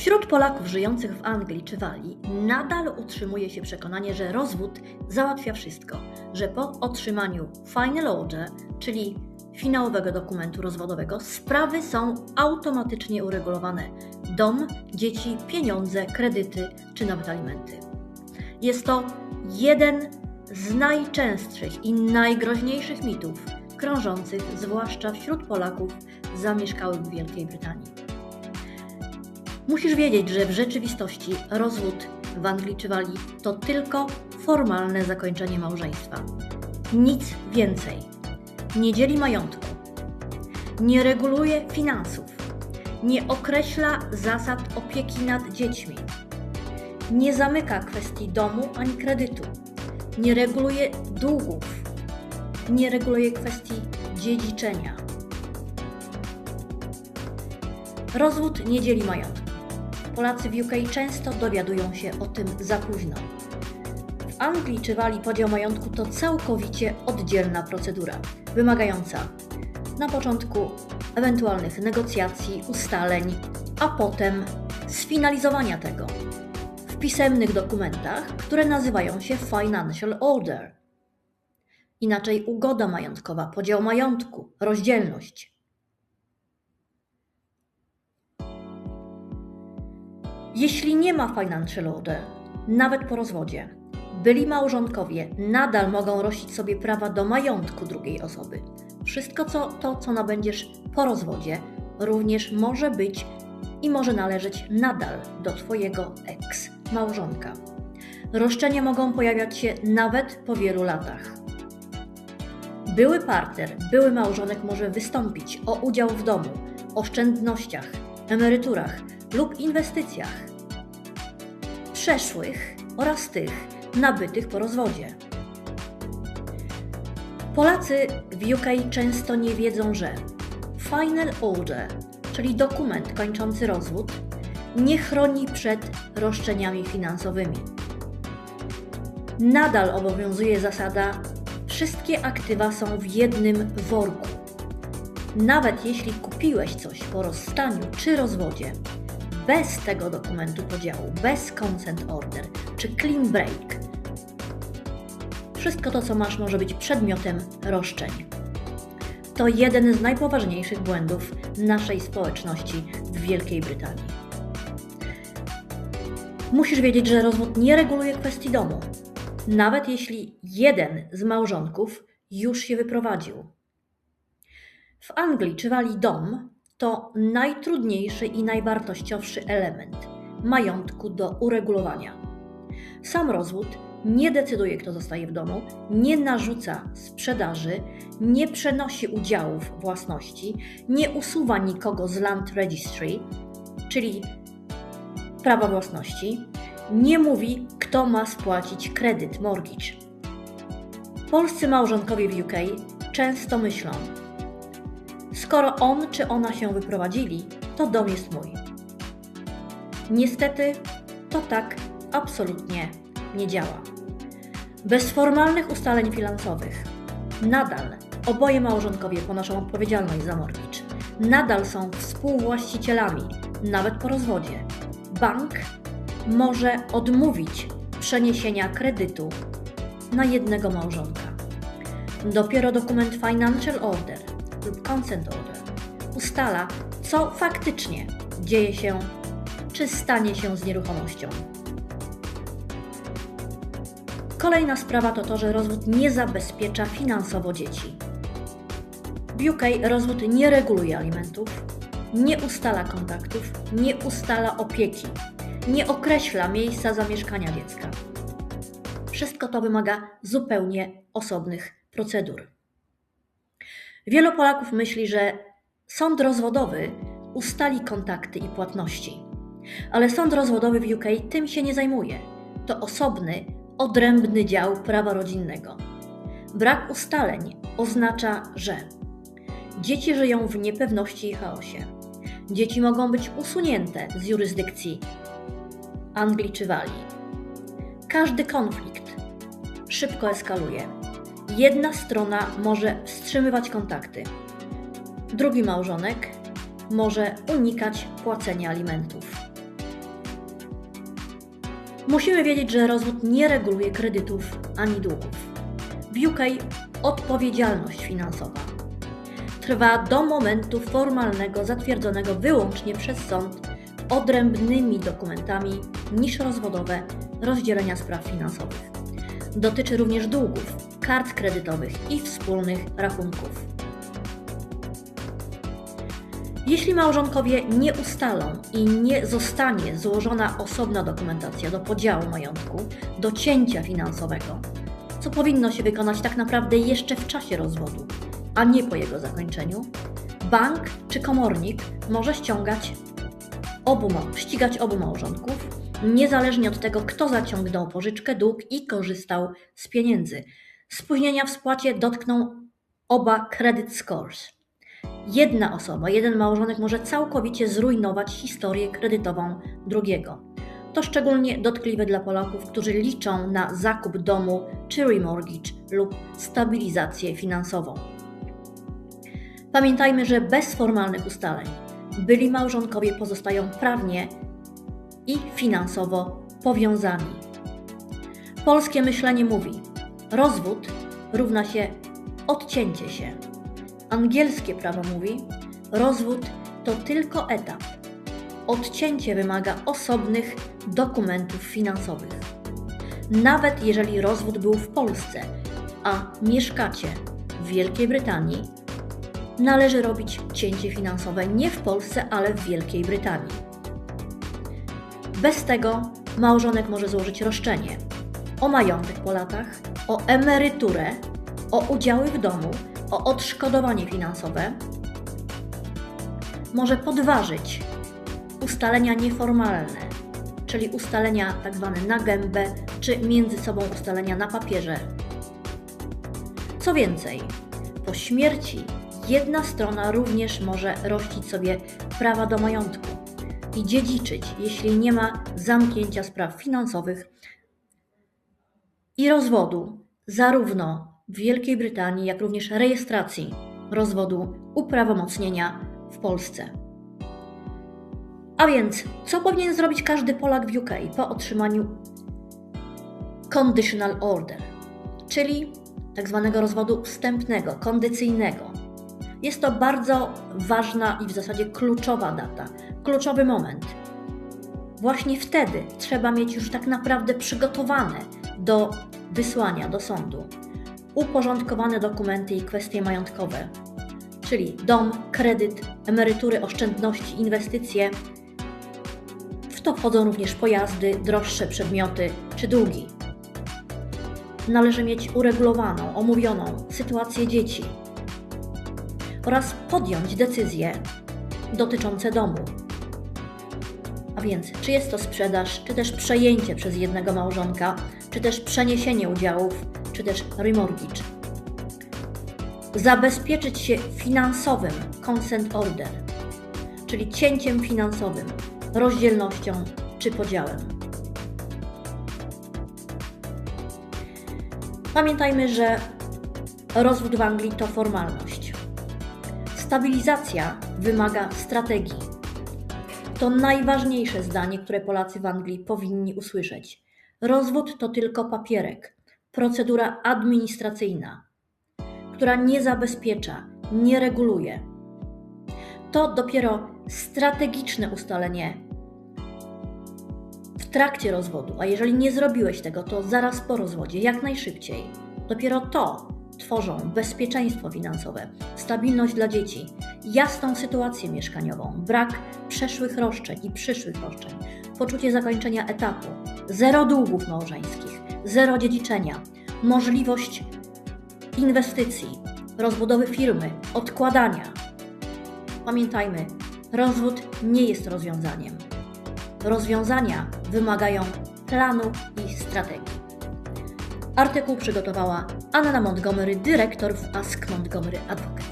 Wśród Polaków żyjących w Anglii czy Walii nadal utrzymuje się przekonanie, że rozwód załatwia wszystko, że po otrzymaniu final order, czyli finałowego dokumentu rozwodowego, sprawy są automatycznie uregulowane. Dom, dzieci, pieniądze, kredyty czy nawet alimenty. Jest to jeden z najczęstszych i najgroźniejszych mitów krążących, zwłaszcza wśród Polaków zamieszkałych w Wielkiej Brytanii. Musisz wiedzieć, że w rzeczywistości rozwód w Anglii czy Walii to tylko formalne zakończenie małżeństwa. Nic więcej. Nie dzieli majątku, nie reguluje finansów, nie określa zasad opieki nad dziećmi, nie zamyka kwestii domu ani kredytu, nie reguluje długów, nie reguluje kwestii dziedziczenia. Rozwód nie dzieli majątku. Polacy w UK często dowiadują się o tym za późno. W Anglii czy Walii podział majątku to całkowicie oddzielna procedura, wymagająca na początku ewentualnych negocjacji, ustaleń, a potem sfinalizowania tego w pisemnych dokumentach, które nazywają się Financial Order. Inaczej ugoda majątkowa, podział majątku, rozdzielność. Jeśli nie ma financial order, nawet po rozwodzie, byli małżonkowie nadal mogą rościć sobie prawa do majątku drugiej osoby. Wszystko co, to, co nabędziesz po rozwodzie, również może być i może należeć nadal do Twojego ex-małżonka. Roszczenia mogą pojawiać się nawet po wielu latach. Były partner, były małżonek może wystąpić o udział w domu, oszczędnościach, emeryturach lub inwestycjach przeszłych oraz tych nabytych po rozwodzie. Polacy w UK często nie wiedzą, że Final Order, czyli dokument kończący rozwód, nie chroni przed roszczeniami finansowymi. Nadal obowiązuje zasada: wszystkie aktywa są w jednym worku. Nawet jeśli kupiłeś coś po rozstaniu czy rozwodzie, bez tego dokumentu podziału, bez consent order czy clean break, wszystko to, co masz, może być przedmiotem roszczeń. To jeden z najpoważniejszych błędów naszej społeczności w Wielkiej Brytanii. Musisz wiedzieć, że rozwód nie reguluje kwestii domu, nawet jeśli jeden z małżonków już się wyprowadził. W Anglii czy Walii dom to najtrudniejszy i najwartościowszy element majątku do uregulowania. Sam rozwód nie decyduje, kto zostaje w domu, nie narzuca sprzedaży, nie przenosi udziałów własności, nie usuwa nikogo z Land Registry, czyli prawa własności, nie mówi, kto ma spłacić kredyt mortgage. Polscy małżonkowie w UK często myślą, skoro on czy ona się wyprowadzili, to dom jest mój. Niestety, to tak absolutnie nie działa. Bez formalnych ustaleń finansowych nadal oboje małżonkowie ponoszą odpowiedzialność za mortgage. Nadal są współwłaścicielami, nawet po rozwodzie. Bank może odmówić przeniesienia kredytu na jednego małżonka. Dopiero dokument Financial Order lub Consent Order ustala, co faktycznie dzieje się czy stanie się z nieruchomością. Kolejna sprawa to to, że rozwód nie zabezpiecza finansowo dzieci. W UK rozwód nie reguluje alimentów, nie ustala kontaktów, nie ustala opieki, nie określa miejsca zamieszkania dziecka. Wszystko to wymaga zupełnie osobnych procedur. Wielu Polaków myśli, że sąd rozwodowy ustali kontakty i płatności. Ale sąd rozwodowy w UK tym się nie zajmuje. To osobny, odrębny dział prawa rodzinnego. Brak ustaleń oznacza, że dzieci żyją w niepewności i chaosie. Dzieci mogą być usunięte z jurysdykcji Anglii czy Walii. Każdy konflikt szybko eskaluje. Jedna strona może wstrzymywać kontakty. Drugi małżonek może unikać płacenia alimentów. Musimy wiedzieć, że rozwód nie reguluje kredytów ani długów. W UK odpowiedzialność finansowa trwa do momentu formalnego zatwierdzonego wyłącznie przez sąd odrębnymi dokumentami niż rozwodowe rozdzielenia spraw finansowych. Dotyczy również długów, kart kredytowych i wspólnych rachunków. Jeśli małżonkowie nie ustalą i nie zostanie złożona osobna dokumentacja do podziału majątku, do cięcia finansowego, co powinno się wykonać tak naprawdę jeszcze w czasie rozwodu, a nie po jego zakończeniu, bank czy komornik może ściągać obu, ścigać obu małżonków, niezależnie od tego, kto zaciągnął pożyczkę, dług i korzystał z pieniędzy. Spóźnienia w spłacie dotkną oba credit scores. Jedna osoba, jeden małżonek może całkowicie zrujnować historię kredytową drugiego. To szczególnie dotkliwe dla Polaków, którzy liczą na zakup domu czy remortgage lub stabilizację finansową. Pamiętajmy, że bez formalnych ustaleń byli małżonkowie pozostają prawnie i finansowo powiązani. Polskie myślenie mówi: rozwód równa się odcięcie się. Angielskie prawo mówi: rozwód to tylko etap. Odcięcie wymaga osobnych dokumentów finansowych. Nawet jeżeli rozwód był w Polsce, a mieszkacie w Wielkiej Brytanii, należy robić cięcie finansowe nie w Polsce, ale w Wielkiej Brytanii. Bez tego małżonek może złożyć roszczenie o majątek po latach, o emeryturę, o udziały w domu, o odszkodowanie finansowe. Może podważyć ustalenia nieformalne, czyli ustalenia tak zwane na gębę, czy między sobą ustalenia na papierze. Co więcej, po śmierci jedna strona również może rościć sobie prawa do majątku i dziedziczyć, jeśli nie ma zamknięcia spraw finansowych i rozwodu, zarówno w Wielkiej Brytanii, jak również rejestracji rozwodu, uprawomocnienia w Polsce. A więc, co powinien zrobić każdy Polak w UK po otrzymaniu conditional order, czyli tak zwanego rozwodu wstępnego, kondycyjnego? Jest to bardzo ważna i w zasadzie kluczowa data, kluczowy moment. Właśnie wtedy trzeba mieć już tak naprawdę przygotowane do wysłania do sądu uporządkowane dokumenty i kwestie majątkowe, czyli dom, kredyt, emerytury, oszczędności, inwestycje. W to wchodzą również pojazdy, droższe przedmioty czy długi. Należy mieć uregulowaną, omówioną sytuację dzieci oraz podjąć decyzje dotyczące domu. A więc, czy jest to sprzedaż, czy też przejęcie przez jednego małżonka, czy też przeniesienie udziałów, czy też remortgage. Zabezpieczyć się finansowym consent order, czyli cięciem finansowym, rozdzielnością czy podziałem. Pamiętajmy, że rozwód w Anglii to formalność. Stabilizacja wymaga strategii. To najważniejsze zdanie, które Polacy w Anglii powinni usłyszeć. Rozwód to tylko papierek, procedura administracyjna, która nie zabezpiecza, nie reguluje. To dopiero strategiczne ustalenie w trakcie rozwodu, a jeżeli nie zrobiłeś tego, to zaraz po rozwodzie, jak najszybciej. Dopiero to tworzą bezpieczeństwo finansowe, stabilność dla dzieci, jasną sytuację mieszkaniową, brak przeszłych roszczeń i przyszłych roszczeń, poczucie zakończenia etapu, zero długów małżeńskich, zero dziedziczenia, możliwość inwestycji, rozbudowy firmy, odkładania. Pamiętajmy, rozwód nie jest rozwiązaniem. Rozwiązania wymagają planu i strategii. Artykuł przygotowała Anna Montgomery, dyrektor w Ask Montgomery Advocates.